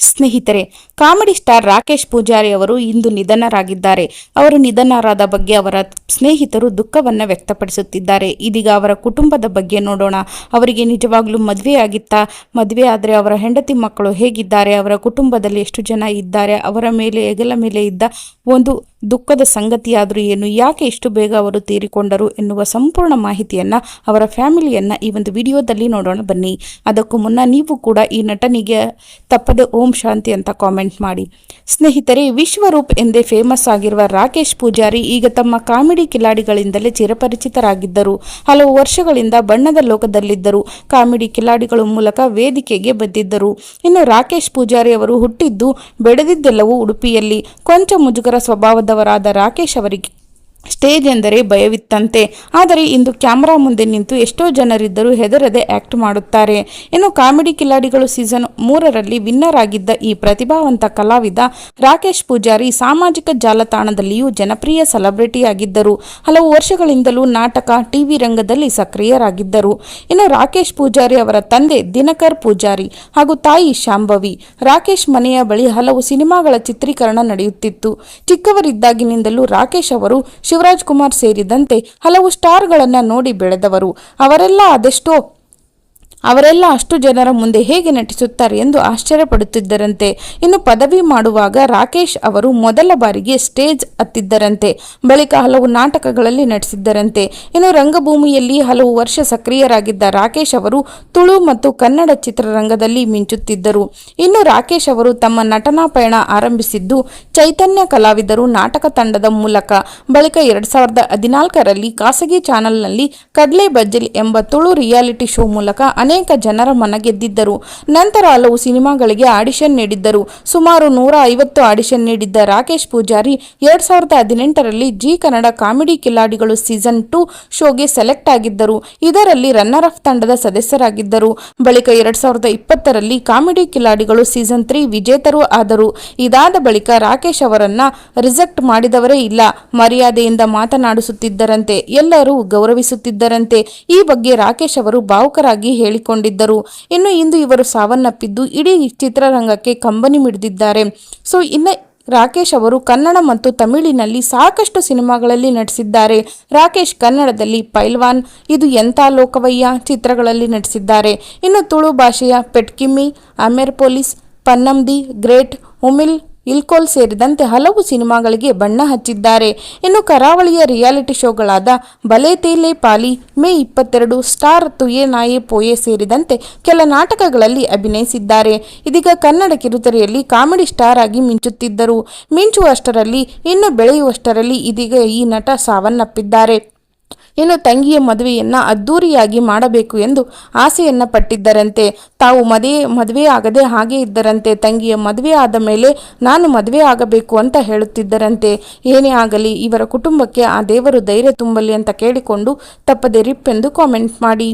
ಸ್ನೇಹಿತರೆ, comedy star Rakesh Poojary ಅವರು ಇಂದು ನಿಧನರಾಗಿದ್ದಾರೆ. ಅವರು ನಿಧನರಾದ ಬಗ್ಗೆ ಅವರ ಸ್ನೇಹಿತರು ದುಃಖವನ್ನು ವ್ಯಕ್ತಪಡಿಸುತ್ತಿದ್ದಾರೆ. ಇದೀಗ ಅವರ ಕುಟುಂಬದ ಬಗ್ಗೆ ನೋಡೋಣ. ಅವರಿಗೆ ನಿಜವಾಗ್ಲೂ ಮದುವೆ ಆಗಿತ್ತಾ ಮದುವೆ ಆದರೆ ಅವರ ಹೆಂಡತಿ ಮಕ್ಕಳು ಹೇಗಿದ್ದಾರೆ? ಅವರ ಕುಟುಂಬದಲ್ಲಿ ಎಷ್ಟು ಜನ ಇದ್ದಾರೆ? ಅವರ ಮೇಲೆ, ಹೆಗಲ ಮೇಲೆ ಇದ್ದ ಒಂದು ದುಃಖದ ಸಂಗತಿಯಾದರೂ ಏನು, ಯಾಕೆ ಇಷ್ಟು ಬೇಗ ಅವರು ತೀರಿಕೊಂಡರು ಎನ್ನುವ ಸಂಪೂರ್ಣ ಮಾಹಿತಿಯನ್ನು ಅವರ ಫ್ಯಾಮಿಲಿಯನ್ನು ಈ ಒಂದು ವಿಡಿಯೋದಲ್ಲಿ ನೋಡೋಣ ಬನ್ನಿ. ಅದಕ್ಕೂ ಮುನ್ನ ನೀವು ಕೂಡ ಈ ನಟನಿಗೆ ತಪ್ಪದೆ ಓಂ ಶಾಂತಿ ಅಂತ ಕಾಮೆಂಟ್ ಮಾಡಿ. ಸ್ನೇಹಿತರೆ, ವಿಶ್ವರೂಪ್ ಎಂದೇ ಫೇಮಸ್ ಆಗಿರುವ ರಾಕೇಶ್ ಪೂಜಾರಿ ಈಗ ತಮ್ಮ ಕಾಮಿಡಿ ಕಿಲಾಡಿಗಳಿಂದಲೇ ಚಿರಪರಿಚಿತರಾಗಿದ್ದರು. ಹಲವು ವರ್ಷಗಳಿಂದ ಬಣ್ಣದ ಲೋಕದಲ್ಲಿದ್ದರು. ಕಾಮಿಡಿ ಕಿಲಾಡಿಗಳ ಮೂಲಕ ವೇದಿಕೆಗೆ ಬಂದಿದ್ದರು. ಇನ್ನು ರಾಕೇಶ್ ಪೂಜಾರಿ ಅವರು ಹುಟ್ಟಿದ್ದು ಬೆಳೆದಿದ್ದೆಲ್ಲವೂ ಉಡುಪಿಯಲ್ಲಿ. ಕೊಂಚ ಮುಜುಗರ ಸ್ವಭಾವದವರಾದ ರಾಕೇಶ್ ಅವರಿಗೆ ಸ್ಟೇಜ್ ಎಂದರೆ ಭಯವಿತ್ತಂತೆ. ಆದರೆ ಇಂದು ಕ್ಯಾಮರಾ ಮುಂದೆ ನಿಂತು ಎಷ್ಟೋ ಜನರಿದ್ದರೂ ಹೆದರದೆ ಆ್ಯಕ್ಟ್ ಮಾಡುತ್ತಾರೆ. ಇನ್ನು ಕಾಮಿಡಿ ಕಿಲಾಡಿಗಳು ಸೀಸನ್ ಮೂರರಲ್ಲಿ ವಿನ್ನರ್ ಆಗಿದ್ದ ಈ ಪ್ರತಿಭಾವಂತ ಕಲಾವಿದ ರಾಕೇಶ್ ಪೂಜಾರಿ ಸಾಮಾಜಿಕ ಜಾಲತಾಣದಲ್ಲಿಯೂ ಜನಪ್ರಿಯ ಸೆಲೆಬ್ರಿಟಿ ಆಗಿದ್ದರು. ಹಲವು ವರ್ಷಗಳಿಂದಲೂ ನಾಟಕ, ಟಿವಿ ರಂಗದಲ್ಲಿ ಸಕ್ರಿಯರಾಗಿದ್ದರು. ಇನ್ನು ರಾಕೇಶ್ ಪೂಜಾರಿ ಅವರ ತಂದೆ ದಿನಕರ್ ಪೂಜಾರಿ ಹಾಗೂ ತಾಯಿ ಶಾಂಭವಿ. ರಾಕೇಶ್ ಮನೆಯ ಬಳಿ ಹಲವು ಸಿನಿಮಾಗಳ ಚಿತ್ರೀಕರಣ ನಡೆಯುತ್ತಿತ್ತು. ಚಿಕ್ಕವರಿದ್ದಾಗಿನಿಂದಲೂ ರಾಕೇಶ್ ಅವರು ಶಿವರಾಜ್ ಕುಮಾರ್ ಸೇರಿದಂತೆ ಹಲವು ಸ್ಟಾರ್ಗಳನ್ನು ನೋಡಿ ಬೆಳೆದವರು. ಅವರೆಲ್ಲ ಅದೆಷ್ಟೋ ಅವರೆಲ್ಲ ಅಷ್ಟು ಜನರ ಮುಂದೆ ಹೇಗೆ ನಟಿಸುತ್ತಾರೆ ಎಂದು ಆಶ್ಚರ್ಯಪಡುತ್ತಿದ್ದರಂತೆ. ಇನ್ನು ಪದವಿ ಮಾಡುವಾಗ ರಾಕೇಶ್ ಅವರು ಮೊದಲ ಬಾರಿಗೆ ಸ್ಟೇಜ್ ಹತ್ತಿದ್ದರಂತೆ. ಬಳಿಕ ಹಲವು ನಾಟಕಗಳಲ್ಲಿ ನಟಿಸಿದ್ದರಂತೆ. ಇನ್ನು ರಂಗಭೂಮಿಯಲ್ಲಿ ಹಲವು ವರ್ಷ ಸಕ್ರಿಯರಾಗಿದ್ದ ರಾಕೇಶ್ ಅವರು ತುಳು ಮತ್ತು ಕನ್ನಡ ಚಿತ್ರರಂಗದಲ್ಲಿ ಮಿಂಚುತ್ತಿದ್ದರು. ಇನ್ನು ರಾಕೇಶ್ ಅವರು ತಮ್ಮ ನಟನಾ ಪಯಣ ಆರಂಭಿಸಿದ್ದು ಚೈತನ್ಯ ಕಲಾವಿದರು ನಾಟಕ ತಂಡದ ಮೂಲಕ. ಬಳಿಕ ಎರಡ್ ಸಾವಿರದ ಹದಿನಾಲ್ಕರಲ್ಲಿ ಖಾಸಗಿ ಚಾನೆಲ್ನಲ್ಲಿ ಕಡ್ಲೆ ಬಜ್ಜಲ್ ಎಂಬ ತುಳು ರಿಯಾಲಿಟಿ ಶೋ ಮೂಲಕ ಅನೇಕ ಜನರ ಮನ ಗೆದ್ದಿದ್ದರು ನಂತರ ಹಲವು ಸಿನಿಮಾಗಳಿಗೆ ಆಡಿಷನ್ ನೀಡಿದ್ದರು. ಸುಮಾರು ನೂರ ಐವತ್ತು ಆಡಿಷನ್ ನೀಡಿದ್ದ ರಾಕೇಶ್ ಪೂಜಾರಿ ಎರಡ್ ಸಾವಿರದ ಹದಿನೆಂಟರಲ್ಲಿ ಜಿ ಕನ್ನಡ ಕಾಮಿಡಿ ಕಿಲಾಡಿಗಳು ಸೀಸನ್ ಟು ಶೋಗೆ ಸೆಲೆಕ್ಟ್ ಆಗಿದ್ದರು. ಇದರಲ್ಲಿ ರನ್ನರ್ ಅಫ್ ತಂಡದ ಸದಸ್ಯರಾಗಿದ್ದರು. ಬಳಿಕ ಎರಡ್ ಸಾವಿರದ ಇಪ್ಪತ್ತರಲ್ಲಿ ಕಾಮಿಡಿ ಕಿಲಾಡಿಗಳು ಸೀಸನ್ ತ್ರೀ ವಿಜೇತರು ಆದರು. ಇದಾದ ಬಳಿಕ ರಾಕೇಶ್ ಅವರನ್ನ ರಿಜೆಕ್ಟ್ ಮಾಡಿದವರೇ ಇಲ್ಲ. ಮರ್ಯಾದೆಯಿಂದ ಮಾತನಾಡಿಸುತ್ತಿದ್ದರಂತೆ, ಎಲ್ಲರೂ ಗೌರವಿಸುತ್ತಿದ್ದರಂತೆ. ಈ ಬಗ್ಗೆ ರಾಕೇಶ್ ಅವರು ಭಾವುಕರಾಗಿ ಹೇಳಿಕೊಂಡಿದ್ದರು ಇನ್ನು ಇಂದು ಇವರು ಸಾವನ್ನಪ್ಪಿದ್ದು ಇಡೀ ಚಿತ್ರರಂಗಕ್ಕೆ ಕಂಬನಿ ಮಿಡಿದಿದ್ದಾರೆ. ಸೊ, ಇನ್ನು ರಾಕೇಶ್ ಅವರು ಕನ್ನಡ ಮತ್ತು ತಮಿಳಿನಲ್ಲಿ ಸಾಕಷ್ಟು ಸಿನಿಮಾಗಳಲ್ಲಿ ನಟಿಸಿದ್ದಾರೆ. ರಾಕೇಶ್ ಕನ್ನಡದಲ್ಲಿ ಪೈಲ್ವಾನ್, ಇದು ಎಂಥ ಲೋಕವಯ್ಯ ಚಿತ್ರಗಳಲ್ಲಿ ನಟಿಸಿದ್ದಾರೆ. ಇನ್ನು ತುಳು ಭಾಷೆಯ ಪೆಟ್ಕಿಮ್ಮಿ, ಅಮೇರ್ ಪೊಲೀಸ್, ಪನ್ನಂದಿ, ಗ್ರೇಟ್ ಉಮಿಲ್ ಇಲ್ಕೋಲ್ ಸೇರಿದಂತೆ ಹಲವು ಸಿನಿಮಾಗಳಿಗೆ ಬಣ್ಣ ಹಚ್ಚಿದ್ದಾರೆ. ಇನ್ನು ಕರಾವಳಿಯ ರಿಯಾಲಿಟಿ ಶೋಗಳಾದ ಬಲೆ ತೇಲೆ ಪಾಲಿ, ಮೇ ಇಪ್ಪತ್ತೆರಡು, ಸ್ಟಾರ್ ತುಯೆ ನಾಯೆ ಪೋಯೆ ಸೇರಿದಂತೆ ಕೆಲ ನಾಟಕಗಳಲ್ಲಿ ಅಭಿನಯಿಸಿದ್ದಾರೆ. ಇದೀಗ ಕನ್ನಡ ಕಿರುತೆರೆಯಲ್ಲಿ ಕಾಮಿಡಿ ಸ್ಟಾರ್ ಆಗಿ ಮಿಂಚುತ್ತಿದ್ದರು. ಮಿಂಚುವಷ್ಟರಲ್ಲಿ, ಇನ್ನು ಬೆಳೆಯುವಷ್ಟರಲ್ಲಿ ಇದೀಗ ಈ ನಟ ಸಾವನ್ನಪ್ಪಿದ್ದಾರೆ. ಇನ್ನು ತಂಗಿಯ ಮದುವೆಯನ್ನ ಅದ್ದೂರಿಯಾಗಿ ಮಾಡಬೇಕು ಎಂದು ಆಸೆಯನ್ನ ಪಟ್ಟಿದ್ದರಂತೆ. ತಾವು ಮದುವೆ ಮದುವೆ ಆಗದೆ ಹಾಗೆ ಇದ್ದರಂತೆ. ತಂಗಿಯ ಮದುವೆ ಆದ ಮೇಲೆ ನಾನು ಮದುವೆ ಆಗಬೇಕು ಅಂತ ಹೇಳುತ್ತಿದ್ದರಂತೆ. ಏನೇ ಆಗಲಿ, ಇವರ ಕುಟುಂಬಕ್ಕೆ ಆ ದೇವರು ಧೈರ್ಯ ತುಂಬಲಿ ಅಂತ ಕೇಳಿಕೊಂಡು ತಪ್ಪದೆ ರಿಪ್ ಎಂದು ಕಾಮೆಂಟ್ ಮಾಡಿ.